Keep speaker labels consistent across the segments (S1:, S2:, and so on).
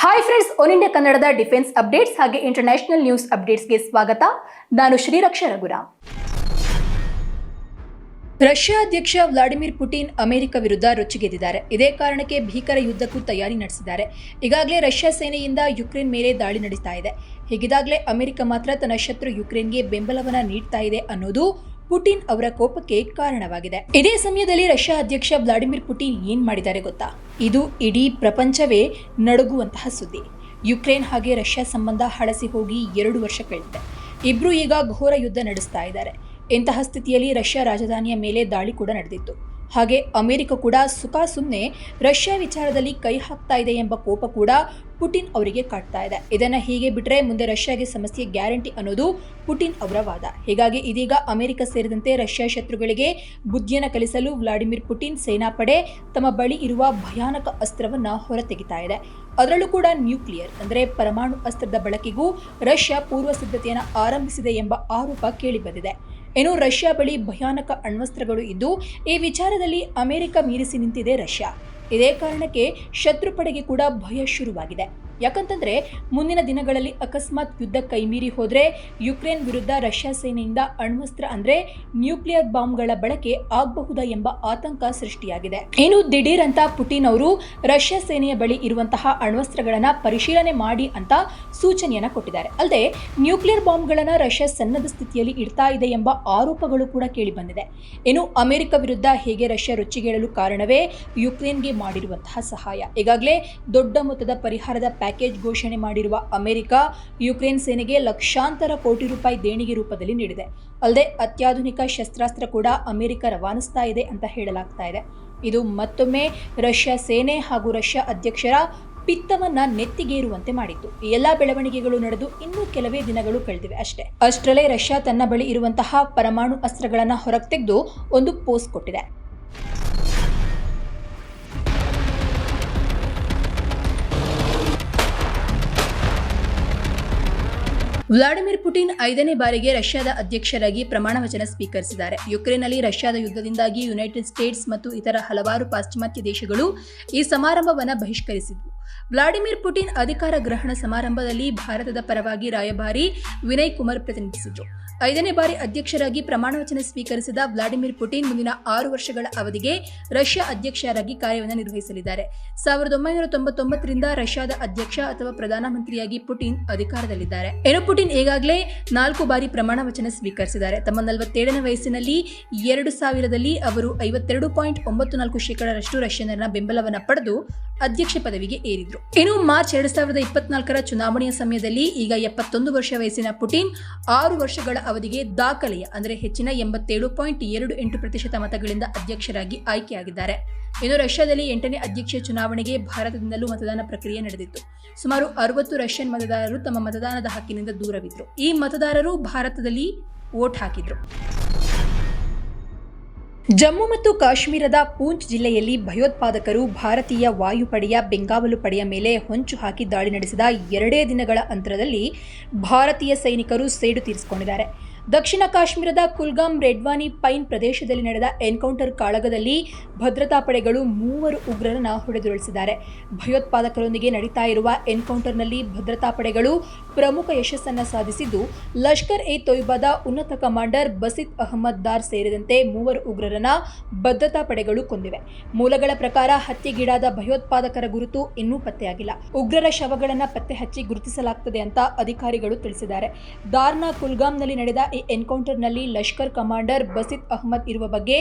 S1: Hi friends One India ಕನ್ನಡದ defence updates ಹಾಗೆ international news ಅಪ್ಡೇಟ್ಸ್ಗೆ ಸ್ವಾಗತ. ನಾನು ಶ್ರೀರಕ್ಷ ರಘುರಾಮ್. ರಷ್ಯಾ ಅಧ್ಯಕ್ಷ ವ್ಲಾಡಿಮಿರ್ ಪುಟಿನ್ ಅಮೆರಿಕ ವಿರುದ್ಧ ರೊಚ್ಚಿಗೆದ್ದಿದ್ದಾರೆ. ಇದೇ ಕಾರಣಕ್ಕೆ ಭೀಕರ ಯುದ್ಧಕ್ಕೂ ತಯಾರಿ ನಡೆಸಿದ್ದಾರೆ. ಈಗಾಗಲೇ ರಷ್ಯಾ ಸೇನೆಯಿಂದ ಯುಕ್ರೇನ್ ಮೇಲೆ ದಾಳಿ ನಡೆಸ್ತಾ ಇದೆ. ಹೀಗಿದಾಗಲೇ ಅಮೆರಿಕ ಮಾತ್ರ ತನ್ನ ಶತ್ರು ಯುಕ್ರೇನ್ಗೆ ಬೆಂಬಲವನ್ನು ನೀಡ್ತಾ ಇದೆ ಅನ್ನೋದು ಪುಟಿನ್ ಅವರ ಕೋಪಕ್ಕೆ ಕಾರಣವಾಗಿದೆ. ಇದೇ ಸಮಯದಲ್ಲಿ ರಷ್ಯಾ ಅಧ್ಯಕ್ಷ ವ್ಲಾಡಿಮಿರ್ ಪುಟಿನ್ ಏನ್ ಮಾಡಿದ್ದಾರೆ ಗೊತ್ತಾ? ಇದು ಇಡೀ ಪ್ರಪಂಚವೇ ನಡುಗುವಂತಹ ಸುದ್ದಿ. ಯುಕ್ರೇನ್ ಹಾಗೆ ರಷ್ಯಾ ಸಂಬಂಧ ಹಳಸಿ ಹೋಗಿ ಎರಡು ವರ್ಷ ಕಳೆದಿದೆ. ಇಬ್ರು ಈಗ ಘೋರ ಯುದ್ಧ ನಡೆಸ್ತಾ ಇದ್ದಾರೆ. ಇಂತಹ ಸ್ಥಿತಿಯಲ್ಲಿ ರಷ್ಯಾ ರಾಜಧಾನಿಯ ಮೇಲೆ ದಾಳಿ ಕೂಡ ನಡೆದಿತ್ತು. ಹಾಗೆ ಅಮೆರಿಕ ಕೂಡ ಸುಖ ಸುಮ್ಮನೆ ರಷ್ಯಾ ವಿಚಾರದಲ್ಲಿ ಕೈ ಹಾಕ್ತಾ ಇದೆ ಎಂಬ ಕೋಪ ಕೂಡ ಪುಟಿನ್ ಅವರಿಗೆ ಕಾಡ್ತಾ ಇದೆ. ಇದನ್ನ ಹೀಗೆ ಬಿಟ್ರೆ ಮುಂದೆ ರಷ್ಯಾಗೆ ಸಮಸ್ಯೆ ಗ್ಯಾರಂಟಿ ಅನ್ನೋದು ಪುಟಿನ್ ಅವರ ವಾದ. ಹೀಗಾಗಿ ಇದೀಗ ಅಮೆರಿಕ ಸೇರಿದಂತೆ ರಷ್ಯಾ ಶತ್ರುಗಳಿಗೆ ಬುದ್ಧಿಯನ್ನು ಕಲಿಸಲು ವ್ಲಾಡಿಮಿರ್ ಪುಟಿನ್ ಸೇನಾಪಡೆ ತಮ್ಮ ಬಳಿ ಇರುವ ಭಯಾನಕ ಅಸ್ತ್ರವನ್ನ ಹೊರತೆಗಿತಾ ಇದೆ. ಅದರಲ್ಲೂ ಕೂಡ ನ್ಯೂಕ್ಲಿಯರ್, ಅಂದರೆ ಪರಮಾಣು ಅಸ್ತ್ರದ ಬಳಕೆಗೂ ರಷ್ಯಾ ಪೂರ್ವ ಸಿದ್ಧತೆಯನ್ನು ಆರಂಭಿಸಿದೆ ಎಂಬ ಆರೋಪ ಕೇಳಿಬಂದಿದೆ ಇನ್ನು ರಷ್ಯಾ ಬಳಿ ಭಯಾನಕ ಅಣ್ವಸ್ತ್ರಗಳು ಇದ್ದು, ಈ ವಿಚಾರದಲ್ಲಿ ಅಮೆರಿಕ ಮೀರಿಸಿ ನಿಂತಿದೆ ರಷ್ಯಾ. ಇದೇ ಕಾರಣಕ್ಕೆ ಶತ್ರು ಪಡೆಗೆ ಕೂಡ ಭಯ ಶುರುವಾಗಿದೆ. ಯಾಕಂತಂದ್ರೆ ಮುಂದಿನ ದಿನಗಳಲ್ಲಿ ಅಕಸ್ಮಾತ್ ಯುದ್ಧ ಕೈಮೀರಿ ಹೋದ್ರೆ ಯುಕ್ರೇನ್ ವಿರುದ್ಧ ರಷ್ಯಾ ಸೇನೆಯಿಂದ ಅಣ್ವಸ್ತ್ರ ಅಂದ್ರೆ ನ್ಯೂಕ್ಲಿಯರ್ ಬಾಂಬ್ಗಳ ಬಳಕೆ ಆಗಬಹುದಾ ಎಂಬ ಆತಂಕ ಸೃಷ್ಟಿಯಾಗಿದೆ. ಇನ್ನು ದಿಢೀರ್ ಅಂತ ಪುಟಿನ್ ಅವರು ರಷ್ಯಾ ಸೇನೆಯ ಬಳಿ ಇರುವಂತಹ ಅಣ್ವಸ್ತ್ರಗಳನ್ನ ಪರಿಶೀಲನೆ ಮಾಡಿ ಅಂತ ಸೂಚನೆಯನ್ನ ಕೊಟ್ಟಿದ್ದಾರೆ. ಅಲ್ಲದೆ ನ್ಯೂಕ್ಲಿಯರ್ ಬಾಂಬ್ಗಳನ್ನ ರಷ್ಯಾ ಸನ್ನದ್ಧ ಸ್ಥಿತಿಯಲ್ಲಿ ಇಡ್ತಾ ಇದೆ ಎಂಬ ಆರೋಪಗಳು ಕೂಡ ಕೇಳಿ ಬಂದಿದೆ. ಇನ್ನು ಅಮೆರಿಕ ವಿರುದ್ಧ ಹೇಗೆ ರಷ್ಯಾ ರೊಚ್ಚಿಗೇಳಲು ಕಾರಣವೇ ಯುಕ್ರೇನ್ಗೆ ಮಾಡಿರುವಂತಹ ಸಹಾಯ. ಈಗಾಗಲೇ ದೊಡ್ಡ ಮೊತ್ತದ ಪರಿಹಾರದ ಪ್ಯಾಕೇಜ್ ಘೋಷಣೆ ಮಾಡಿರುವ ಅಮೆರಿಕ, ಯುಕ್ರೇನ್ ಸೇನೆಗೆ ಲಕ್ಷಾಂತರ ಕೋಟಿ ರೂಪಾಯಿ ದೇಣಿಗೆ ರೂಪದಲ್ಲಿ ನೀಡಿದೆ. ಅಲ್ಲದೆ, ಅತ್ಯಾಧುನಿಕ ಶಸ್ತ್ರಾಸ್ತ್ರ ಕೂಡ ಅಮೆರಿಕ ರವಾನಿಸ್ತಾ ಇದೆ ಅಂತ ಹೇಳಲಾಗ್ತಾ ಇದೆ. ಇದು ಮತ್ತೊಮ್ಮೆ ರಷ್ಯಾ ಸೇನೆ ಹಾಗೂ ರಷ್ಯಾ ಅಧ್ಯಕ್ಷರ ಪಿತ್ತವನ್ನ ನೆತ್ತಿಗೇರುವಂತೆ ಮಾಡಿತ್ತು. ಎಲ್ಲ ಬೆಳವಣಿಗೆಗಳು ನಡೆದು ಇನ್ನೂ ಕೆಲವೇ ದಿನಗಳು ಕಳೆದಿವೆ ಅಷ್ಟೇ. ಅಷ್ಟರಲ್ಲೇ ರಷ್ಯಾ ತನ್ನ ಬಳಿ ಇರುವಂತಹ ಪರಮಾಣು ಅಸ್ತ್ರಗಳನ್ನು ಹೊರಗೆ ತೆಗೆದು ಒಂದು ಪೋಸ್ಟ್ ಕೊಟ್ಟಿದೆ. ವ್ಲಾಡಿಮಿರ್ ಪುಟಿನ್ ಐದನೇ ಬಾರಿಗೆ ರಷ್ಯಾದ ಅಧ್ಯಕ್ಷರಾಗಿ ಪ್ರಮಾಣ ವಚನ ಸ್ವೀಕರಿಸಿದ್ದಾರೆ. ಯುಕ್ರೇನ್ನಲ್ಲಿ ರಷ್ಯಾದ ಯುದ್ಧದಿಂದಾಗಿ ಯುನೈಟೆಡ್ ಸ್ಟೇಟ್ಸ್ ಮತ್ತು ಇತರ ಹಲವಾರು ಪಾಶ್ಚಿಮಾತ್ಯ ದೇಶಗಳು ಈ ಸಮಾರಂಭವನ್ನು ಬಹಿಷ್ಕರಿಸಿದ್ವು. ವ್ಲಾಡಿಮಿರ್ ಪುಟಿನ್ ಅಧಿಕಾರ ಗ್ರಹಣ ಸಮಾರಂಭದಲ್ಲಿ ಭಾರತದ ಪರವಾಗಿ ರಾಯಭಾರಿ ವಿನಯ್ ಕುಮಾರ್ ಪ್ರತಿನಿಧಿಸಿದರು ಐದನೇ ಬಾರಿ ಅಧ್ಯಕ್ಷರಾಗಿ ಪ್ರಮಾಣ ವಚನ ಸ್ವೀಕರಿಸಿದ ವ್ಲಾಡಿಮಿರ್ ಪುಟಿನ್ ಮುಂದಿನ ಆರು ವರ್ಷಗಳ ಅವಧಿಗೆ ರಷ್ಯಾ ಅಧ್ಯಕ್ಷರಾಗಿ ಕಾರ್ಯವನ್ನು ನಿರ್ವಹಿಸಲಿದ್ದಾರೆ. ಸಾವಿರದ ಒಂಬೈನೂರ ತೊಂಬತ್ತೊಂಬತ್ತರಿಂದ ರಷ್ಯಾದ ಅಧ್ಯಕ್ಷ ಅಥವಾ ಪ್ರಧಾನಮಂತ್ರಿಯಾಗಿ ಪುಟಿನ್ ಅಧಿಕಾರದಲ್ಲಿದ್ದಾರೆ. ಏನು ಪುಟಿನ್ ಈಗಾಗಲೇ ನಾಲ್ಕು ಬಾರಿ ಪ್ರಮಾಣ ವಚನ ಸ್ವೀಕರಿಸಿದ್ದಾರೆ. ತಮ್ಮ ನಲವತ್ತೇಳನೇ ವಯಸ್ಸಿನಲ್ಲಿ ಎರಡು ಸಾವಿರದಲ್ಲಿ ಅವರು ಐವತ್ತೆರಡು ಪಾಯಿಂಟ್ ಒಂಬತ್ತು ನಾಲ್ಕು ಶೇಕಡರಷ್ಟು ರಷ್ಯನ್ನರ ಬೆಂಬಲವನ್ನು ಪಡೆದು ಅಧ್ಯಕ್ಷ ಪದವಿಗೆ ಏರಿದ್ರು. ಇನ್ನು ಮಾರ್ಚ್ ಎರಡ್ ಸಾವಿರದ ಇಪ್ಪತ್ನಾಲ್ಕರ ಚುನಾವಣೆಯ ಸಮಯದಲ್ಲಿ ಈಗ ಎಪ್ಪತ್ತೊಂದು ವರ್ಷ ವಯಸ್ಸಿನ ಪುಟಿನ್ ಆರು ವರ್ಷಗಳ ಅವಧಿಗೆ ದಾಖಲೆಯ, ಅಂದರೆ ಹೆಚ್ಚಿನ ಎಂಬತ್ತೇಳು ಪಾಯಿಂಟ್ ಎರಡು ಎಂಟು ಪ್ರತಿಶತ ಮತಗಳಿಂದ ಅಧ್ಯಕ್ಷರಾಗಿ ಆಯ್ಕೆಯಾಗಿದ್ದಾರೆ. ಇನ್ನು ರಷ್ಯಾದಲ್ಲಿ ಎಂಟನೇ ಅಧ್ಯಕ್ಷ ಚುನಾವಣೆಗೆ ಭಾರತದಿಂದಲೂ ಮತದಾನ ಪ್ರಕ್ರಿಯೆ ನಡೆದಿತ್ತು. ಸುಮಾರು ಅರವತ್ತು ರಷ್ಯನ್ ಮತದಾರರು ತಮ್ಮ ಮತದಾನದ ಹಕ್ಕಿನಿಂದ ದೂರವಿದ್ರು. ಈ ಮತದಾರರು ಭಾರತದಲ್ಲಿ ವೋಟ್ ಹಾಕಿದ್ರು. ಜಮ್ಮು ಮತ್ತು ಕಾಶ್ಮೀರದ ಪೂಂಚ್ ಜಿಲ್ಲೆಯಲ್ಲಿ ಭಯೋತ್ಪಾದಕರು ಭಾರತೀಯ ವಾಯುಪಡೆಯ ಬೆಂಗಾವಲು ಪಡೆಯ ಮೇಲೆ ಹೊಂಚು ಹಾಕಿ ದಾಳಿ ನಡೆಸಿದ ಎರಡೇ ದಿನಗಳ ಅಂತರದಲ್ಲಿ ಭಾರತೀಯ ಸೈನಿಕರು ಸೇಡು ತೀರಿಸಿಕೊಂಡಿದ್ದಾರೆ. ದಕ್ಷಿಣ ಕಾಶ್ಮೀರದ ಕುಲ್ಗಾಮ್ ರೆಡ್ವಾನಿ ಪೈನ್ ಪ್ರದೇಶದಲ್ಲಿ ನಡೆದ ಎನ್ಕೌಂಟರ್ ಕಾಳಗದಲ್ಲಿ ಭದ್ರತಾ ಪಡೆಗಳು ಮೂವರು ಉಗ್ರರನ್ನ ಹೊಡೆದುರುಳಿಸಿದ್ದಾರೆ. ಭಯೋತ್ಪಾದಕರೊಂದಿಗೆ ನಡೀತಾ ಇರುವ ಎನ್ಕೌಂಟರ್ನಲ್ಲಿ ಭದ್ರತಾ ಪಡೆಗಳು ಪ್ರಮುಖ ಯಶಸ್ಸನ್ನು ಸಾಧಿಸಿದ್ದು, ಲಷ್ಕರ್ ಎ ತೊಯ್ಬಾದ ಉನ್ನತ ಕಮಾಂಡರ್ ಬಸಿತ್ ಅಹಮದ್ ದಾರ್ ಸೇರಿದಂತೆ ಮೂವರು ಉಗ್ರರನ್ನ ಭದ್ರತಾ ಪಡೆಗಳು ಕೊಂದಿವೆ. ಮೂಲಗಳ ಪ್ರಕಾರ ಹತ್ಯೆಗೀಡಾದ ಭಯೋತ್ಪಾದಕರ ಗುರುತು ಇನ್ನೂ ಪತ್ತೆಯಾಗಿಲ್ಲ. ಉಗ್ರರ ಶವಗಳನ್ನು ಪತ್ತೆ ಹಚ್ಚಿ ಗುರುತಿಸಲಾಗ್ತದೆ ಅಂತ ಅಧಿಕಾರಿಗಳು ತಿಳಿಸಿದ್ದಾರೆ. ದಾರ್ನ ಕುಲ್ಗಾಮ್ನಲ್ಲಿ ನಡೆದ ಈ ಎನ್ಕೌಂಟರ್ನಲ್ಲಿ ಲಷ್ಕರ್ ಕಮಾಂಡರ್ ಬಸಿತ್ ಅಹಮದ್ ಇರುವ ಬಗ್ಗೆ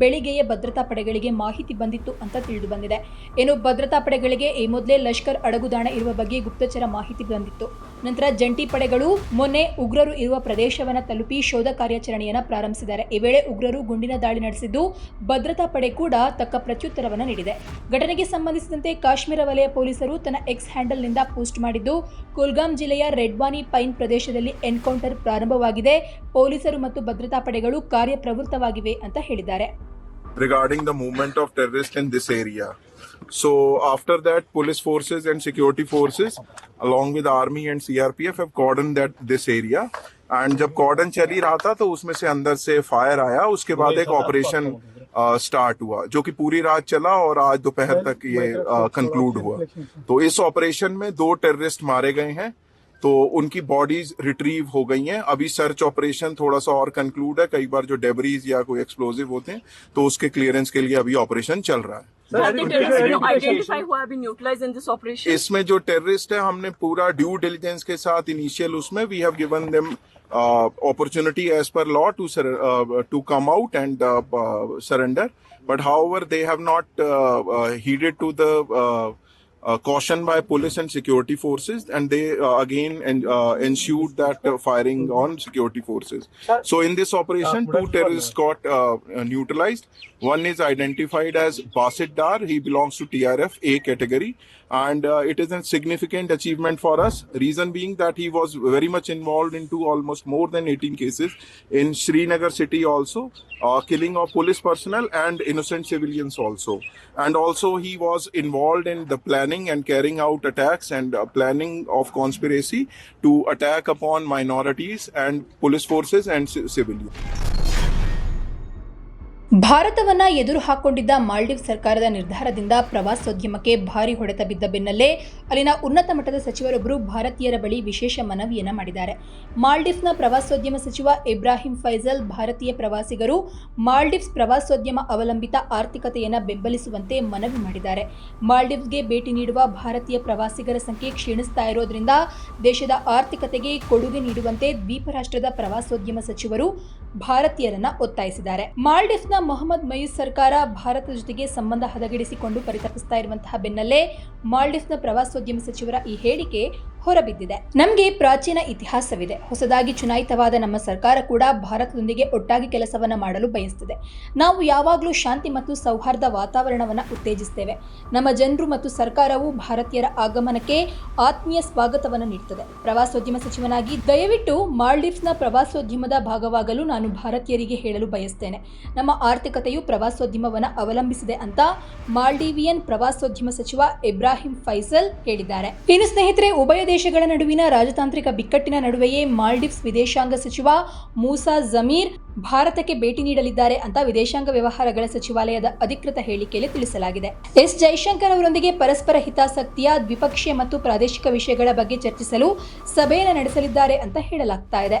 S1: ಬೆಳಿಗ್ಗೆಯ ಭದ್ರತಾ ಪಡೆಗಳಿಗೆ ಮಾಹಿತಿ ಬಂದಿತ್ತು ಅಂತ ತಿಳಿದು ಬಂದಿದೆ ಏನು ಭದ್ರತಾ ಪಡೆಗಳಿಗೆ ಈ ಮೊದಲೇ ಲಷ್ಕರ್ ಅಡಗುದಾಣ ಇರುವ ಬಗ್ಗೆ ಗುಪ್ತಚರ ಮಾಹಿತಿ ಬಂದಿತ್ತು. ನಂತರ ಜಂಟಿ ಪಡೆಗಳು ಮೊನ್ನೆ ಉಗ್ರರು ಇರುವ ಪ್ರದೇಶವನ್ನ ತಲುಪಿ ಶೋಧ ಕಾರ್ಯಾಚರಣೆಯನ್ನು ಪ್ರಾರಂಭಿಸಿದ್ದಾರೆ. ಈ ವೇಳೆ ಉಗ್ರರು ಗುಂಡಿನ ದಾಳಿ ನಡೆಸಿದ್ದು ಭದ್ರತಾ ಪಡೆ ಕೂಡ ತಕ್ಕ ಪ್ರತ್ಯುತ್ತರವನ್ನು ನೀಡಿದೆ. ಘಟನೆಗೆ ಸಂಬಂಧಿಸಿದಂತೆ ಕಾಶ್ಮೀರ ವಲಯ ಪೊಲೀಸರು ತನ್ನ ಎಕ್ಸ್ ಹ್ಯಾಂಡಲ್ನಿಂದ ಪೋಸ್ಟ್ ಮಾಡಿದ್ದು, ಕುಲ್ಗಾಮ್ ಜಿಲ್ಲೆಯ ರೆಡ್ವಾನಿ ಪೈನ್ ಪ್ರದೇಶದಲ್ಲಿ ಎನ್ಕೌಂಟರ್ ಪ್ರಾರಂಭವಾಗಿದೆ. ಪೊಲೀಸರು ಮತ್ತು ಭದ್ರತಾ ಪಡೆಗಳು ಕಾರ್ಯಪ್ರವೃತ್ತವಾಗಿವೆ ಅಂತ ಹೇಳಿದ್ದಾರೆ.
S2: Regarding the movement of terrorists in this area. So after that, police forces and security forces, along with army and CRPF, have cordoned that this area. And जब कॉर्डन चल ही रहा था तो उसमें से अंदर से फायर आया। उसके बाद एक ऑपरेशन स्टार्ट हुआ जो कि पूरी रात चला और आज दोपहर तक ये कंक्लूड हुआ। तो इस ऑपरेशन में दो टेररिस्ट मारे गए हैं। तो उनकी बॉडीज रिट्रीव हो गई हैं। अभी सर्च ऑपरेशन थोड़ा सा और कंक्लूड है। कई बार जो डेबरीज या कोई एक्सप्लोजिव होते हैं तो उसके क्लियरेंस के लिए अभी ऑपरेशन चल रहा है? इसमें जो टेररिस्ट है हमने पूरा ड्यू डिलीजेंस के साथ इनिशियल उसमें we have given them opportunity as per law to to come out and surrender but however they have not heeded to the uh, uh, caution by police and security forces, and they uh, again en- uh, ensued that uh, firing on security forces. So in this operation, two terrorists got uh, uh, neutralized. One is identified as Basit Dar. He belongs to TRF A category, and uh, it is a significant achievement for us. Reason being that he was very much involved into almost more than 18 cases in Srinagar city also, uh, killing of police personnel and innocent civilians also. And also he was involved in the planning and carrying out attacks and uh, planning of conspiracy to attack upon minorities and police forces and ci- civilians.
S1: ಭಾರತವನ್ನ ಎದುರು ಹಾಕೊಂಡಿದ್ದ Maldive ಸರ್ಕಾರದ ನಿರ್ಧಾರದಿಂದ ಪ್ರವಾಸೋದ್ಯಮಕ್ಕೆ ಭಾರಿ ಹೊಡೆತ ಬಿದ್ದ ಬೆನ್ನಲ್ಲೇ ಅಲ್ಲಿನ ಉನ್ನತ ಮಟ್ಟದ ಸಚಿವರೊಬ್ಬರು ಭಾರತೀಯರ ಬಳಿ ವಿಶೇಷ ಮನವಿಯನ್ನ ಮಾಡಿದ್ದಾರೆ. ಮಾಲ್ಡೀವ್ಸ್ನ ಪ್ರವಾಸೋದ್ಯಮ ಸಚಿವ ಇಬ್ರಾಹಿಂ ಫೈಜಲ್ ಭಾರತೀಯ ಪ್ರವಾಸಿಗರು ಮಾಲ್ಡೀವ್ಸ್ ಪ್ರವಾಸೋದ್ಯಮ ಅವಲಂಬಿತ ಆರ್ಥಿಕತೆಯನ್ನು ಬೆಂಬಲಿಸುವಂತೆ ಮನವಿ ಮಾಡಿದ್ದಾರೆ. ಮಾಲ್ಡೀವ್ಸ್ಗೆ ಭೇಟಿ ನೀಡುವ ಭಾರತೀಯ ಪ್ರವಾಸಿಗರ ಸಂಖ್ಯೆ ಕ್ಷೀಣಿಸ್ತಾ ಇರೋದ್ರಿಂದ ದೇಶದ ಆರ್ಥಿಕತೆಗೆ ಕೊಡುಗೆ ನೀಡುವಂತೆ ದ್ವೀಪ ರಾಷ್ಟ್ರದ ಪ್ರವಾಸೋದ್ಯಮ ಸಚಿವರು ಭಾರತೀಯರನ್ನ ಒತ್ತಾಯಿಸಿದ್ದಾರೆ. ಮಾಲ್ಡೀವ್ಸ್ನ ಮೊಹಮ್ಮದ್ ಮಯೂಸ್ ಸರ್ಕಾರ ಭಾರತದ ಜೊತೆಗೆ ಸಂಬಂಧ ಹದಗೆಡಿಸಿಕೊಂಡು ಪರಿತಪಿಸ್ತಾ ಇರುವಂತಹ ಬೆನ್ನಲ್ಲೇ ಮಾಲ್ಡೀವ್ಸ್ನ ಪ್ರವಾಸೋದ್ಯಮ ಸಚಿವರ ಈ ಹೇಳಿಕೆ ಹೊರಬಿದ್ದಿದೆ. ನಮಗೆ ಪ್ರಾಚೀನ ಇತಿಹಾಸವಿದೆ. ಹೊಸದಾಗಿ ಚುನಾಯಿತವಾದ ನಮ್ಮ ಸರ್ಕಾರ ಕೂಡ ಭಾರತದೊಂದಿಗೆ ಒಟ್ಟಾಗಿ ಕೆಲಸವನ್ನು ಮಾಡಲು ಬಯಸುತ್ತದೆ ನಾವು ಯಾವಾಗಲೂ ಶಾಂತಿ ಮತ್ತು ಸೌಹಾರ್ದ ವಾತಾವರಣವನ್ನು ಉತ್ತೇಜಿಸುತ್ತೇವೆ ನಮ್ಮ ಜನರು ಮತ್ತು ಸರ್ಕಾರವು ಭಾರತೀಯರ ಆಗಮನಕ್ಕೆ ಆತ್ಮೀಯ ಸ್ವಾಗತವನ್ನು ನೀಡುತ್ತದೆ ಪ್ರವಾಸೋದ್ಯಮ ಸಚಿವನಾಗಿ ದಯವಿಟ್ಟು ಮಾಲ್ಡೀವ್ಸ್ನ ಪ್ರವಾಸೋದ್ಯಮದ ಭಾಗವಾಗಲು ನಾನು ಭಾರತೀಯರಿಗೆ ಹೇಳಲು ಬಯಸ್ತೇನೆ. ನಮ್ಮ ಆರ್ಥಿಕತೆಯು ಪ್ರವಾಸೋದ್ಯಮವನ್ನು ಅವಲಂಬಿಸಿದೆ ಅಂತ ಮಾಲ್ಡೀವಿಯನ್ ಪ್ರವಾಸೋದ್ಯಮ ಸಚಿವ ಇಬ್ರಾಹಿಂ ಫೈಸಲ್ ಹೇಳಿದ್ದಾರೆ. ಇನ್ನು ಸ್ನೇಹಿತರೆ, ಉಭಯ ದೇಶಗಳ ನಡುವಿನ ರಾಜತಾಂತ್ರಿಕ ಬಿಕ್ಕಟ್ಟಿನ ನಡುವೆಯೇ ಮಾಲ್ಡೀವ್ಸ್ ವಿದೇಶಾಂಗ ಸಚಿವ ಮೂಸಾ ಜಮೀರ್ ಭಾರತಕ್ಕೆ ಭೇಟಿ ನೀಡಲಿದ್ದಾರೆ ಅಂತ ವಿದೇಶಾಂಗ ವ್ಯವಹಾರಗಳ ಸಚಿವಾಲಯದ ಅಧಿಕೃತ ಹೇಳಿಕೆಯಲ್ಲಿ ತಿಳಿಸಲಾಗಿದೆ. ಎಸ್ ಜೈಶಂಕರ್ ಅವರೊಂದಿಗೆ ಪರಸ್ಪರ ಹಿತಾಸಕ್ತಿಯ ದ್ವಿಪಕ್ಷೀಯ ಮತ್ತು ಪ್ರಾದೇಶಿಕ ವಿಷಯಗಳ ಬಗ್ಗೆ ಚರ್ಚಿಸಲು ಸಭೆಯನ್ನು ನಡೆಸಲಿದ್ದಾರೆ ಅಂತ ಹೇಳಲಾಗ್ತಾ ಇದೆ.